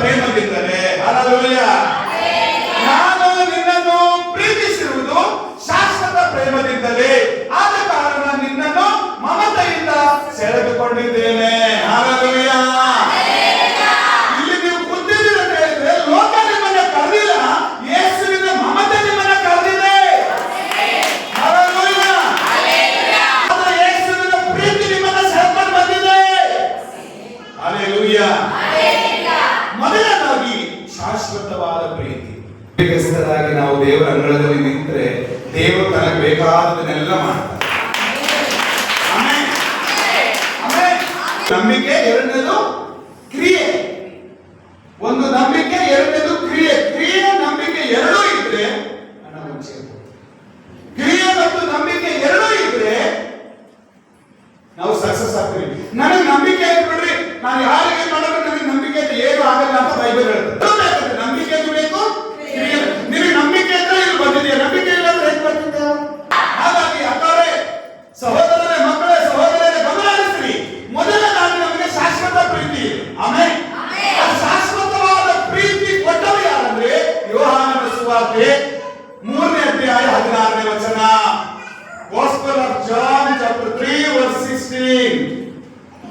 ಪ್ರೇಮದಿಂದಲೇ. ಅಲ್ಲೂಯ್ಯ ನಾನು ನಿನ್ನನ್ನು ಪ್ರೀತಿಸಿರುವುದು ಶಾಶ್ವತ ಪ್ರೇಮದಿಂದಲೇ. ಆದ ಕಾರಣ ನಿನ್ನನ್ನು ಮಮತೆಯಿಂದ ಸೆಳೆದುಕೊಂಡಿದ್ದೇನೆ. ಅಲ್ಲೂಯ್ಯ ದೇವರ ಅಂಗಳದಲ್ಲಿ ನಿಂತರೆ ದೇವರು ತನಗೆ ಬೇಕಾದದನ್ನೆಲ್ಲ ಮಾಡ್ತಾರೆ. ನಂಬಿಕೆ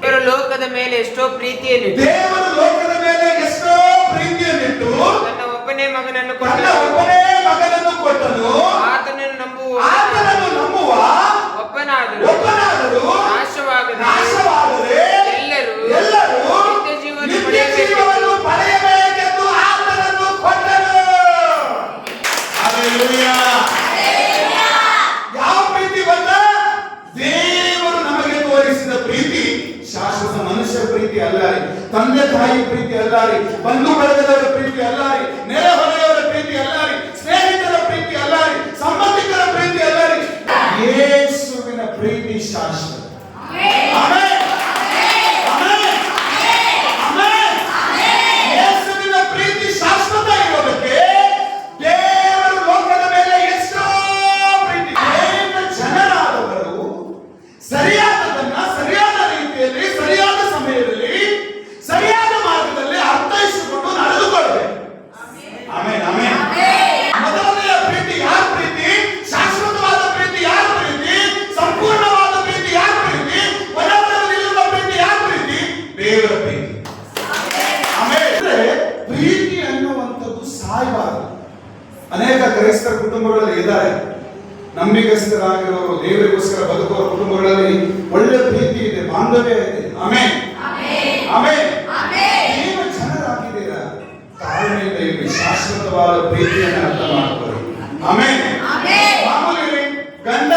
ದೇವರ ಲೋಕದ ಮೇಲೆ ಎಷ್ಟೋ ಪ್ರೀತಿಯನ್ನು ದೇವರ ಲೋಕದ ಮೇಲೆ ಎಷ್ಟೋ ಪ್ರೀತಿಯನ್ನಿಟ್ಟು ತನ್ನ ಒಬ್ಬನೇ ಮಗನನ್ನು ತನ್ನ ಒಬ್ಬನೇ ಮಗನನ್ನು ಕೊಟ್ಟನು. ಆತನನ್ನು ನಂಬುವ ಆತನನ್ನು ನಂಬುವ ಒಬ್ಬನಾದರೂ ಒಬ್ಬನಾದರೂ ನಾಶವಾಗದೆ ನಾಶವಾಗದೆ ಎಲ್ಲರೂ ಎಲ್ಲರೂ ತಂದೆ ತಾಯಿ ಪ್ರೀತಿ ಅಲ್ಲ ರೀ ಬಂಧು ಬಳಗದವರ ಪ್ರೀತಿ ಅಲ್ಲ ರೀ ನಂಬಿಗಸ್ಥರಾಗಿರೋರು ದೇವರಿಗೋಸ್ಕರ ಬದುಕುವ ಕುಟುಂಬಗಳಲ್ಲಿ ಒಳ್ಳೆ ಪ್ರೀತಿ ಇದೆ ಬಾಂಧವ್ಯ ಇದೆ. ಆಮೇ ಆಮೇ ನೀವು ಜನರಾಗಿದ್ದೀರಾ? ತಾಳ್ಮೆಯಿಂದ ಶಾಶ್ವತವಾದ ಪ್ರೀತಿಯನ್ನು ಅರ್ಥ ಮಾಡ್ಕೊಳ್ಳಿ. ಆಮೇ ಮಾಮೂಲಿ ಗಂಡ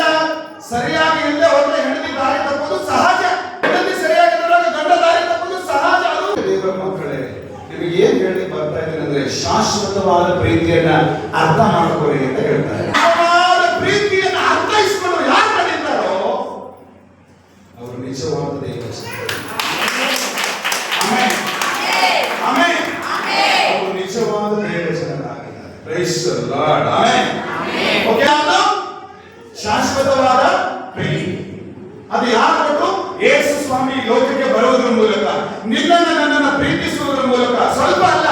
ಸರಿಯಾಗಿ ಇಲ್ಲದೆ ಹೋದ್ರೆ ಹೆಂಡತಿ ದಾರಿ ತಪ್ಪೋದು ಸಹಜ. ಹೆಂಡತಿ ಸರಿಯಾಗಿದ್ದಾಗ ಗಂಡ ದಾರಿ ತಪ್ಪುದು ಸಹಜ. ಅದು ದೇವರ ಮಕ್ಕಳೇ ನಿಮಗೆ ಏನ್ ಹೇಳಿ ಬರ್ತಾ ಇದ್ದೀನಿ ಅಂದ್ರೆ ಶಾಶ್ವತವಾದ ಪ್ರೀತಿಯನ್ನ ಅರ್ಥ ಮಾಡ್ಕೊಳ್ಳಿ ಅಂತ ಹೇಳ್ತಾರೆ ಮಾತಾಡೋಣ ಓಕೆ ಅಂತ ಶಾಶ್ವತವಾದ ಪ್ರೀತಿ. ಅದು ಯಾರು ಕೊಟ್ಟು ಯೇಸು ಸ್ವಾಮಿ ಲೋಕಕ್ಕೆ ಬರುವುದರ ಮೂಲಕ ನಿನ್ನನ್ನು ನನ್ನನ್ನು ಪ್ರೀತಿಸುವುದರ ಮೂಲಕ. ಸ್ವಲ್ಪ ಅಲ್ಲ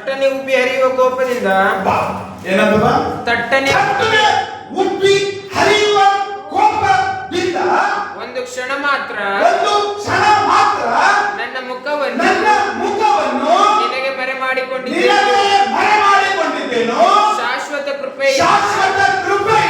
ತಟ್ಟನೆ ಉಬ್ಬಿ ಹರಿಯುವ ಕೋಪದಿಂದ ಬಾ. ತಟ್ಟನೆ ತಟ್ಟನೆ ಉಬ್ಬಿ ಹರಿಯುವ ಕೋಪದಿಂದ ಒಂದು ಕ್ಷಣ ಮಾತ್ರ ಒಂದು ಕ್ಷಣ ಮಾತ್ರ ನನ್ನ ಮುಖವನ್ನು ನನ್ನ ಮುಖವನ್ನು ನಿನಗೆ ಬರೆ ಮಾಡಿಕೊಂಡಿದ್ದೇನೆ. ನಿನಗೆ ಬರೆ ಮಾಡಿಕೊಂಡಿದ್ದೇನೆ. ಶಾಶ್ವತ ಕೃಪೆ ಶಾಶ್ವತ ಕೃಪೆ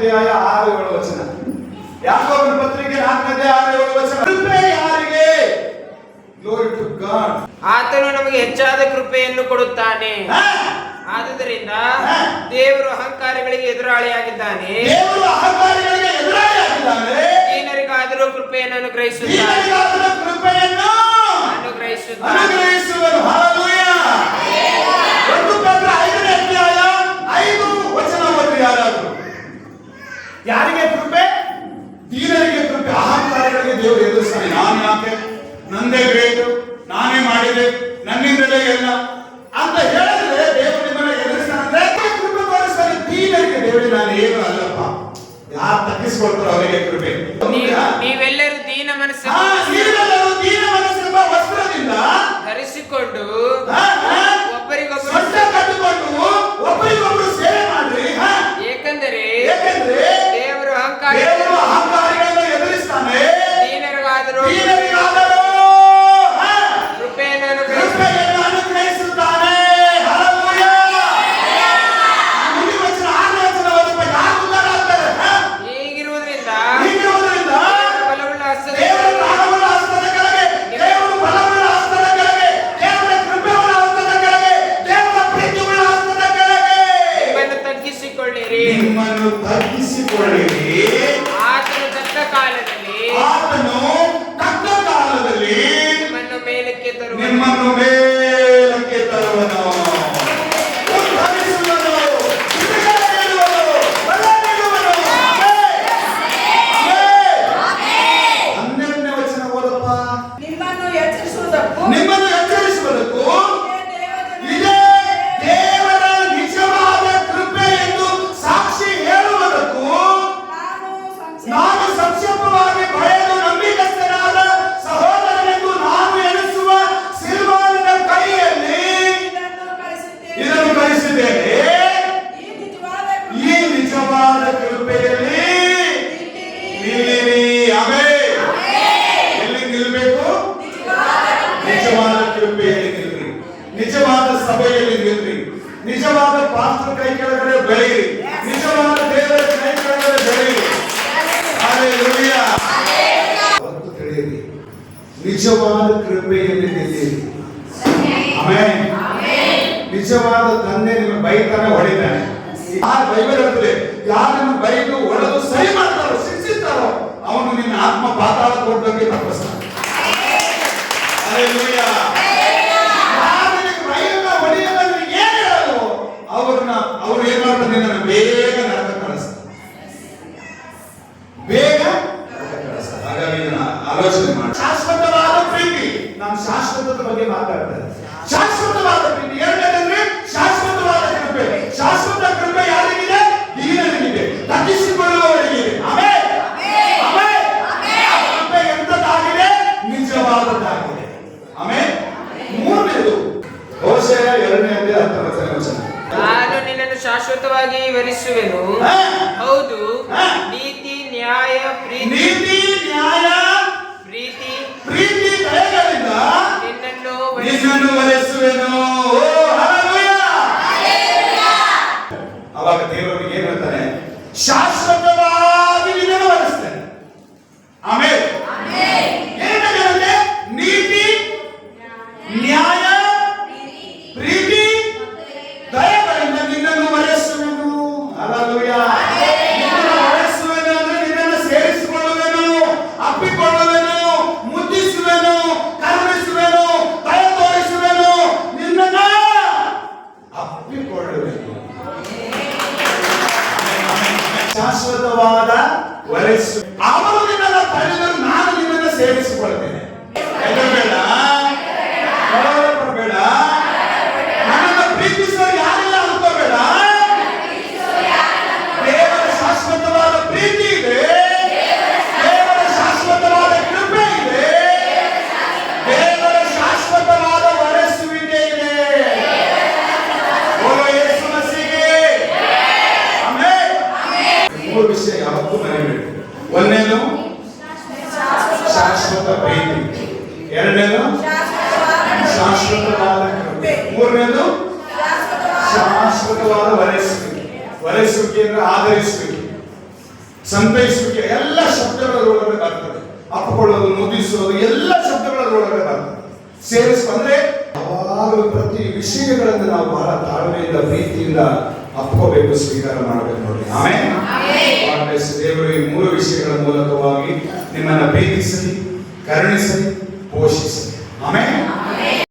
ಅಧ್ಯಾಯ ಆರು ಏಳು ವಚನ. ಯಾಕೋಬನ ಪತ್ರಿಕೆ ನಾಲ್ಕನೇ ಅಧ್ಯಾಯ ಆರು ಏಳು ವಚನ. ಕೃಪೆ ಯಾರಿಗೆ? ಗ್ಲೋರಿ ಟು ಗಾಡ್ ಆತನು ನಮಗೆ ಹೆಚ್ಚಾದ ಕೃಪೆಯನ್ನು ಕೊಡುತ್ತಾನೆ. ಆದುದರಿಂದ ದೇವರು ಅಹಂಕಾರಿಗಳಿಗೆ ಎದುರಾಳಿಯಾಗಿದ್ದಾನೆ. ದೇವರು ಅಹಂಕಾರಿಗಳಿಗೆ ಎದುರಾಳಿಯಾಗಿದ್ದಾನೆ. ಏನರಿಗಾದರೂ ಕೃಪೆಯನ್ನು ಅನುಗ್ರಹಿಸುತ್ತಾನೆ. ಅನುಗ್ರಹಿಸುತ್ತಾನೆ. ಅನುಗ್ರಹಿಸುವರು ಆ ತಗ್ಗಿಸ್ಕೊಳ್ತಾರೆ ಅವರಿಗೆ ಕೃಪೆ ನೀವೆಲ್ಲರೂ ದೀನ ಮನಸ್ಸು ನೀವೆಲ್ಲರೂ ದೀನ ಮನಸ್ಸೆಂಬ ವಸ್ತ್ರದಿಂದ ಧರಿಸಿಕೊಂಡು ಒಬ್ಬರಿಗೊಬ್ಬರು ಸೊಂಟ ಕಟ್ಟಿಕೊಂಡು ಒಬ್ಬರಿಗೊಬ್ಬರು ಸೇವೆ ಮಾಡ್ರಿ ಏಕೆಂದರೆ ಏಕೆಂದರೆ ದೇವರು ಅಹಂಕಾರ ದೇವರು ಅಹಂಕಾರಿಗಳನ್ನು ಎದುರಿಸ್ತಾನೆ ದೀನರಾದರು ದೀನರು ನಿಮ್ಮನ್ನು ತಗ್ಗಿಸಿಕೊಳ್ಳಿ. ಇದನ್ನು ಕಲಿಸಿದ್ದೇನೆ ಈ ನಿಜವಾದ ಕೃಪೆಯಲ್ಲಿ ನಿಲ್ಲಿರಿ ಅವೇ ಎಲ್ಲಿ ನಿಲ್ಲಬೇಕು ನಿಜವಾದ ಕೃಪೆಯಲ್ಲಿ ನಿಲ್ರಿ ನಿಜವಾದ ಸಭೆಯಲ್ಲಿ ನಿಲ್ರಿ ನಿಜವಾದ ಪಾತ್ರ ಕೈ ಕೆಳಗಡೆ ಬೆಳೆಯಿರಿ ನಿಜವಾದ ದೇವರ ಕೈ ಕೆಳಗಡೆ ಬೆಳೆಯಿರಿ ತಿಳಿಯಿರಿ ನಿಜವಾದ ಕೃಪೆಯಲ್ಲಿ ನಿಲ್ಲಿರಿ ಆಮೇಲೆ ನಿಜವಾದ ತಂದೆ ನಿಮ್ಮ ಬೈತಾನೆ ಹೊಡಿತಾನೆ. ಯಾರು ಬೈಬಲ್ ಹೇಳ್ತದೆ ಯಾರನ್ನು ಬೈದು ಹೊಡೆದು ಸರಿ ಮಾಡ್ತಾರೋ, ಶಿಕ್ಷಿಸ್ತಾರೋ, ಅವನು ನಿನ್ನ ಆತ್ಮ ಪಾತಾಳ ಕೊಡ್ಬೇಕು ಪ್ರಶ್ನೆ ಸ್ವೀಕರಿಸುವೆನು ಹೌದು. ನೀತಿ ನ್ಯಾಯ ಪ್ರೀತಿ. ನೀತಿ ನ್ಯಾಯ ಪ್ರೀತಿ. ಪ್ರೀತಿ ಕಳೆಗಳಿಂದ ನಿನ್ನನ್ನು ನಿನ್ನನ್ನು ಬಯಸುವೆನು ಅವಾಗ ದೇವರಿಗೆ ಏನು ಹೇಳ್ತಾನೆ? ಶಾಸ್ತ್ರ ಮೂರು ವಿಷಯ ಯಾವತ್ತೂ ಮನೆಯಬೇಕು ಒಂದೇನು? ಶಾಶ್ವತ ಪ್ರೀತಿ ಎರಡನೇದು ಶಾಶ್ವತವಾದ ಮೂರನೇದು ಶಾಶ್ವತವಾದ ವರೆಸುವಿಕೆ. ವರೆಸುವಿಕೆ ಅಂದ್ರೆ ಆಧರಿಸುವಿಕೆ. ಸಂತೈಸುವಿಕೆ. ಎಲ್ಲ ಶಬ್ದಗಳೊಳಗಡೆ ಬರ್ತದೆ. ಅಪ್ಪಿಕೊಳ್ಳೋದು ಮುದಿಸೋದು ಎಲ್ಲ ಶಬ್ದಗಳೊಳಗಡೆ ಬರ್ತದೆ. ಸೇರಿಸ್ಕೊಂಡ್ರೆ ಯಾವಾಗಲೂ ಪ್ರತಿ ವಿಷಯಗಳನ್ನು ನಾವು ಬಹಳ ತಾಳ್ಮೆಯಿಂದ, ಪ್ರೀತಿಯಿಂದ ಅಪ್ಕೋಬೇಕು ಸ್ವೀಕಾರ ಮಾಡಬೇಕು ನೋಡಿ. ಆಮೇಲೆ ದೇವರು ಈ ಮೂರು ವಿಷಯಗಳ ಮೂಲಕವಾಗಿ ನಿಮ್ಮನ್ನ ಪ್ರೀತಿಸಲಿ ಕರುಣಿಸಲಿ ಪೋಷಿಸಲಿ